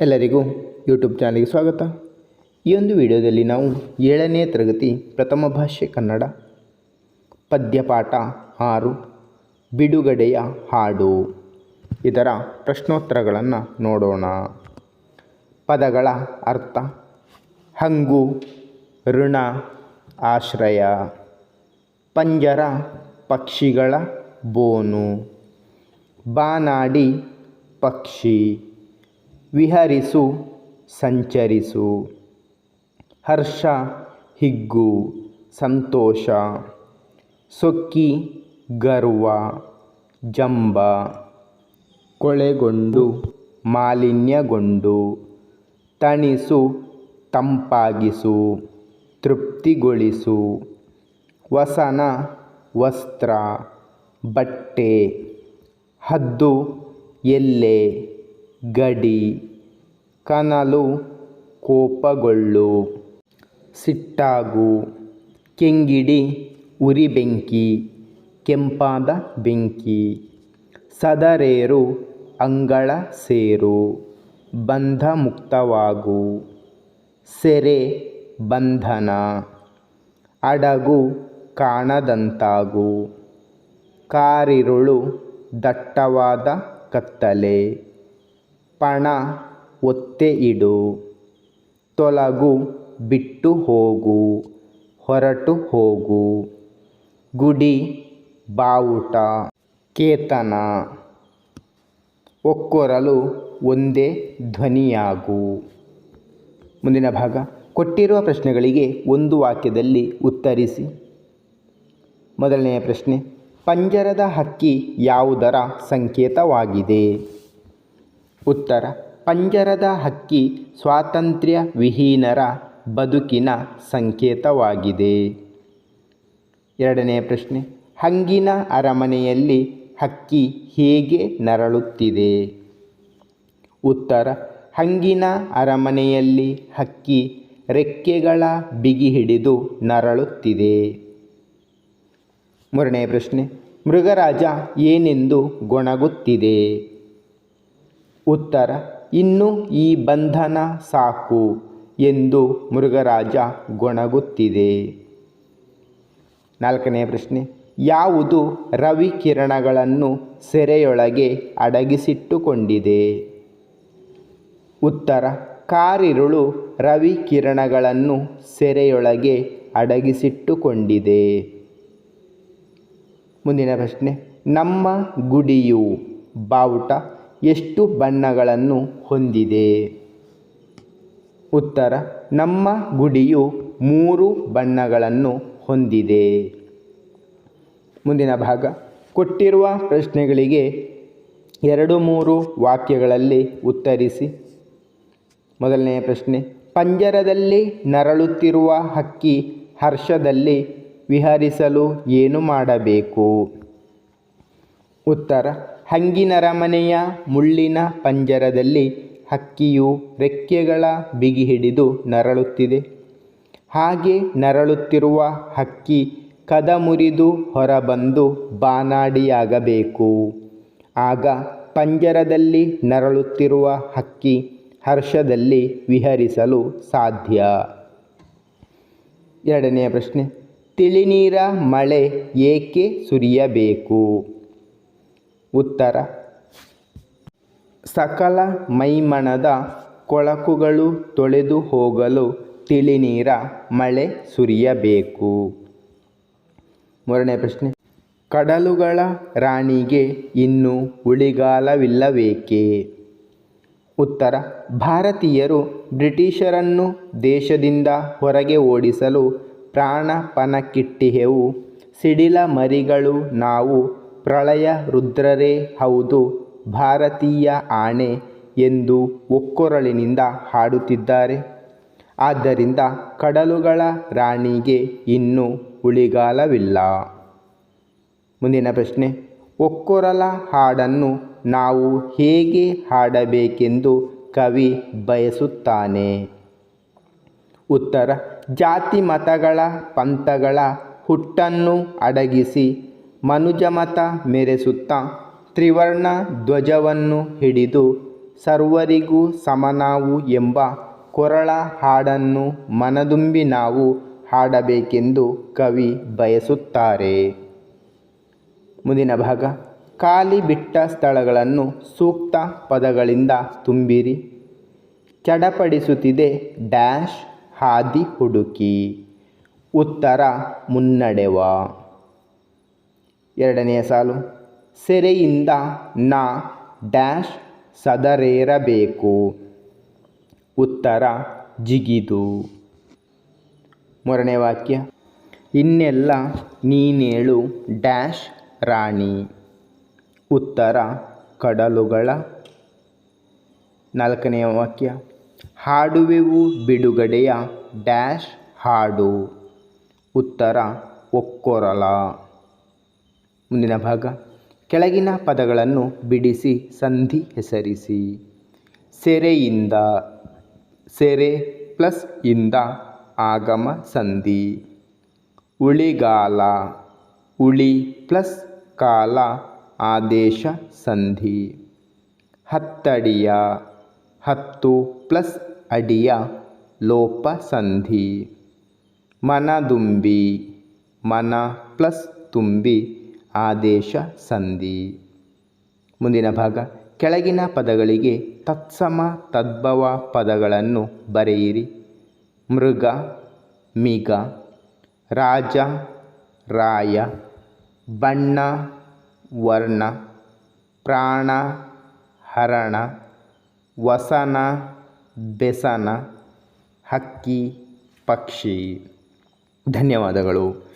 ಎಲ್ಲರಿಗೂ ಯೂಟ್ಯೂಬ್ ಚಾನಲ್ಗೆ ಸ್ವಾಗತ. ಈ ಒಂದು ವಿಡಿಯೋದಲ್ಲಿ ನಾವು ಏಳನೇ ತರಗತಿ ಪ್ರಥಮ ಭಾಷೆ ಕನ್ನಡ, ಪದ್ಯಪಾಠ ಆರು, ಬಿಡುಗಡೆಯ ಹಾಡು ಇದರ ಪ್ರಶ್ನೋತ್ತರಗಳನ್ನು ನೋಡೋಣ. ಪದಗಳ ಅರ್ಥ, ಹಂಗು, ಋಣ, ಆಶ್ರಯ. ಪಂಜರ, ಪಕ್ಷಿಗಳ, ಬೋನು. ಬಾನಾಡಿ, ಪಕ್ಷಿ. ವಿಹರಿಸು, ಸಂಚರಿಸು. ಹರ್ಷ, ಹಿಗ್ಗು, ಸಂತೋಷ. ಸೊಕ್ಕಿ, ಗರ್ವ. ಜಂಬ. ಕೊಳೆಗೊಂಡು, ಮಾಲಿನ್ಯಗೊಂಡು. ತಣಿಸು, ತಂಪಾಗಿಸು. ತೃಪ್ತಿಗೊಳಿಸು. ವಸನ, ವಸ್ತ್ರ. ಬಟ್ಟೆ. ಹದ್ದು ಎಲ್ಲೆ ಗಡಿ ಕನಲು ಕೋಪಗೊಳ್ಳು. ಸಿಟ್ಟಾಗು. ಕೆಂಗಿಡಿ ಉರಿ ಬೆಂಕಿ, ಕೆಂಪಾದ ಬೆಂಕಿ. ಸದರೇರು ಅಂಗಳ ಸೇರು. ಬಂಧ ಮುಕ್ತವಾಗು. ಸೆರೆ ಬಂಧನ. ಅಡಗು ಕಾಣದಂತಾಗು. ಕಾರಿರುಳು ದಟ್ಟವಾದ ಕತ್ತಲೆ. ಪಣ ಒತ್ತೆ ಇಡು, ತೊಲಗು ಬಿಟ್ಟು ಹೋಗು, ಹೊರಟು ಹೋಗು. ಗುಡಿ, ಬಾವುಟ, ಕೇತನ. ಒಕ್ಕೊರಲು ಒಂದೇ ಧ್ವನಿಯಾಗು. ಮುಂದಿನ ಭಾಗ. ಕೊಟ್ಟಿರುವ ಪ್ರಶ್ನೆಗಳಿಗೆ ಒಂದು ವಾಕ್ಯದಲ್ಲಿ ಉತ್ತರಿಸಿ. ಮೊದಲನೆಯ ಪ್ರಶ್ನೆ. ಪಂಜರದ ಹಕ್ಕಿ ಯಾವುದರ ಸಂಕೇತವಾಗಿದೆ? ಉತ್ತರ, ಪಂಜರದ ಹಕ್ಕಿ ಸ್ವಾತಂತ್ರ್ಯ ವಿಹೀನರ ಬದುಕಿನ ಸಂಕೇತವಾಗಿದೆ. ಎರಡನೇ ಪ್ರಶ್ನೆ, ಹಂಗಿನ ಅರಮನೆಯಲ್ಲಿ ಹಕ್ಕಿ ಹೇಗೆ ನರಳುತ್ತಿದೆ? ಉತ್ತರ, ಹಂಗಿನ ಅರಮನೆಯಲ್ಲಿ ಹಕ್ಕಿ ರೆಕ್ಕೆಗಳ ಬಿಗಿ ಹಿಡಿದು ನರಳುತ್ತಿದೆ. ಮೂರನೇ ಪ್ರಶ್ನೆ, ಮೃಗರಾಜ ಏನೆಂದು ಗೊಣಗುತ್ತಿದೆ? ಉತ್ತರ, ಇನ್ನು ಈ ಬಂಧನ ಸಾಕು ಎಂದು ಮೃಗರಾಜ ಗೊಣಗುತ್ತಿದೆ. ನಾಲ್ಕನೆಯ ಪ್ರಶ್ನೆ, ಯಾವುದು ರವಿ ಕಿರಣಗಳನ್ನು ಸೆರೆಯೊಳಗೆ ಅಡಗಿಸಿಟ್ಟುಕೊಂಡಿದೆ? ಉತ್ತರ, ಕಾರಿರುಳು ರವಿ ಕಿರಣಗಳನ್ನು ಸೆರೆಯೊಳಗೆ ಅಡಗಿಸಿಟ್ಟುಕೊಂಡಿದೆ. ಮುಂದಿನ ಪ್ರಶ್ನೆ, ನಮ್ಮ ಗುಡಿಯು ಬಾವುಟ ಎಷ್ಟು ಬಣ್ಣಗಳನ್ನು ಹೊಂದಿದೆ? ಉತ್ತರ, ನಮ್ಮ ಗುಡಿಯು ಮೂರು ಬಣ್ಣಗಳನ್ನು ಹೊಂದಿದೆ. ಮುಂದಿನ ಭಾಗ, ಕೊಟ್ಟಿರುವ ಪ್ರಶ್ನೆಗಳಿಗೆ ಎರಡು ಮೂರು ವಾಕ್ಯಗಳಲ್ಲಿ ಉತ್ತರಿಸಿ. ಮೊದಲನೆಯ ಪ್ರಶ್ನೆ, ಪಂಜರದಲ್ಲಿ ನರಳುತ್ತಿರುವ ಹಕ್ಕಿ ಹರ್ಷದಲ್ಲಿ ವಿಹರಿಸಲು ಏನು ಮಾಡಬೇಕು? ಉತ್ತರ ಹಂಗಿನರಮನೆಯ ಮುಳ್ಳಿನ ಪಂಜರದಲ್ಲಿ ಹಕ್ಕಿಯು ರೆಕ್ಕೆಗಳ ಬಿಗಿ ಹಿಡಿದು ನರಳುತ್ತಿದೆ. ಹಾಗೆ ನರಳುತ್ತಿರುವ ಹಕ್ಕಿ ಕದ ಮುರಿದು ಹೊರಬಂದು ಬಾನಾಡಿಯಾಗಬೇಕು. ಆಗ ಪಂಜರದಲ್ಲಿ ನರಳುತ್ತಿರುವ ಹಕ್ಕಿ ಹರ್ಷದಲ್ಲಿ ವಿಹರಿಸಲು ಸಾಧ್ಯ. ಎರಡನೆಯ ಪ್ರಶ್ನೆ, ತಿಳಿನೀರ ಮಳೆ ಏಕೆ ಸುರಿಯಬೇಕು? ಉತ್ತರ. ಸಕಲ ಮೈಮಣದ ಕೊಳಕುಗಳು ತೊಳೆದು ಹೋಗಲು ತಿಳಿನೀರ ಮಳೆ ಸುರಿಯಬೇಕು. ಮೂರನೇ ಪ್ರಶ್ನೆ. ಕಡಲುಗಳ ರಾಣಿಗೆ ಇನ್ನೂ ಉಳಿಗಾಲವಿಲ್ಲವೇಕೆ? ಉತ್ತರ. ಭಾರತೀಯರು ಬ್ರಿಟಿಷರನ್ನು ದೇಶದಿಂದ ಹೊರಗೆ ಓಡಿಸಲು ಪ್ರಾಣಪಣಕ್ಕಿಟ್ಟಿಹೆವು ಸಿಡಿಲ ಮರಿಗಳು ನಾವು ಪ್ರಳಯ ರುದ್ರರೇ ಹೌದು, ಭಾರತೀಯ ಆಣೆ ಎಂದು ಒಕ್ಕೊರಳಿನಿಂದ ಹಾಡುತ್ತಿದ್ದಾರೆ. ಆದ್ದರಿಂದ ಕಡಲುಗಳ ರಾಣಿಗೆ ಇನ್ನು ಉಳಿಗಾಲವಿಲ್ಲ. ಮುಂದಿನ ಪ್ರಶ್ನೆ. ಒಕ್ಕೊರಲ ಹಾಡನ್ನು ನಾವು ಹೇಗೆ ಹಾಡಬೇಕೆಂದು ಕವಿ ಬಯಸುತ್ತಾನೆ? ಉತ್ತರ. ಜಾತಿ ಮತಗಳ ಪಂಥಗಳ ಹುಟ್ಟನ್ನು ಅಡಗಿಸಿ ಮನುಜಮತ ಮೆರೆಸುತ್ತ ತ್ರಿವರ್ಣ ಧ್ವಜವನ್ನು ಹಿಡಿದು ಸರ್ವರಿಗೂ ಸಮನಾವು ಎಂಬ ಕೊರಳ ಹಾಡನ್ನು ಮನದುಂಬಿ ನಾವು ಹಾಡಬೇಕೆಂದು ಕವಿ ಬಯಸುತ್ತಾರೆ. ಮುಂದಿನ ಭಾಗ. ಖಾಲಿ ಬಿಟ್ಟ ಸ್ಥಳಗಳನ್ನು ಸೂಕ್ತ ಪದಗಳಿಂದ ತುಂಬಿರಿ. ಚಡಪಡಿಸುತ್ತಿದೆ ಡ್ಯಾಶ್ ಹಾದಿ ಹುಡುಕಿ. ಉತ್ತರ ಮುನ್ನಡೆವ. ಎರಡನೆಯ ಸಾಲು. ಸೆರೆಯಿಂದ ನಾ ಡ್ಯಾಶ್ ಸದರೇರಬೇಕು. ಉತ್ತರ, ಜಿಗಿದು. ಮೂರನೇ ವಾಕ್ಯ. ಇನ್ನೆಲ್ಲ ನೀನೇಳು ಡ್ಯಾಶ್ ರಾಣಿ. ಉತ್ತರ, ಕಡಲುಗಳ. ನಾಲ್ಕನೆಯ ವಾಕ್ಯ. ಹಾಡುವೆವು ಬಿಡುಗಡೆಯ ಡ್ಯಾಶ್ ಹಾಡು. ಉತ್ತರ, ಒಕ್ಕೊರಲ. ಮುಂದಿನ ಭಾಗ. ಕೆಳಗಿನ ಪದಗಳನ್ನು ಬಿಡಿಸಿ, ಸಂಧಿ ಹೆಸರಿಸಿ. ಸೆರೆಯಿಂದ, ಸೆರೆ ಪ್ಲಸ್ ಇಂದ ಆಗಮ ಸಂಧಿ. ಉಳಿಗಾಲ, ಉಳಿ ಪ್ಲಸ್ ಕಾಲ ಆದೇಶ ಸಂಧಿ. ಹತ್ತಡಿಯ, ಹತ್ತು ಪ್ಲಸ್ ಅಡಿಯ ಲೋಪ ಸಂಧಿ. ಮನದುಂಬಿ, ಮನ ಪ್ಲಸ್ ತುಂಬಿ ಆದೇಶ ಸಂಧಿ. ಮುಂದಿನ ಭಾಗ, ಕೆಳಗಿನ ಪದಗಳಿಗೆ ತತ್ಸಮ ತದ್ಭವ ಪದಗಳನ್ನು ಬರೆಯಿರಿ. ಮೃಗ, ಮಿಗ, ರಾಜ, ರಾಯ, ಬಣ್ಣ, ವರ್ಣ, ಪ್ರಾಣ, ಹರಣ, ವಸನ, ಬೆಸನ, ಹಕ್ಕಿ, ಪಕ್ಷಿ. ಧನ್ಯವಾದಗಳು.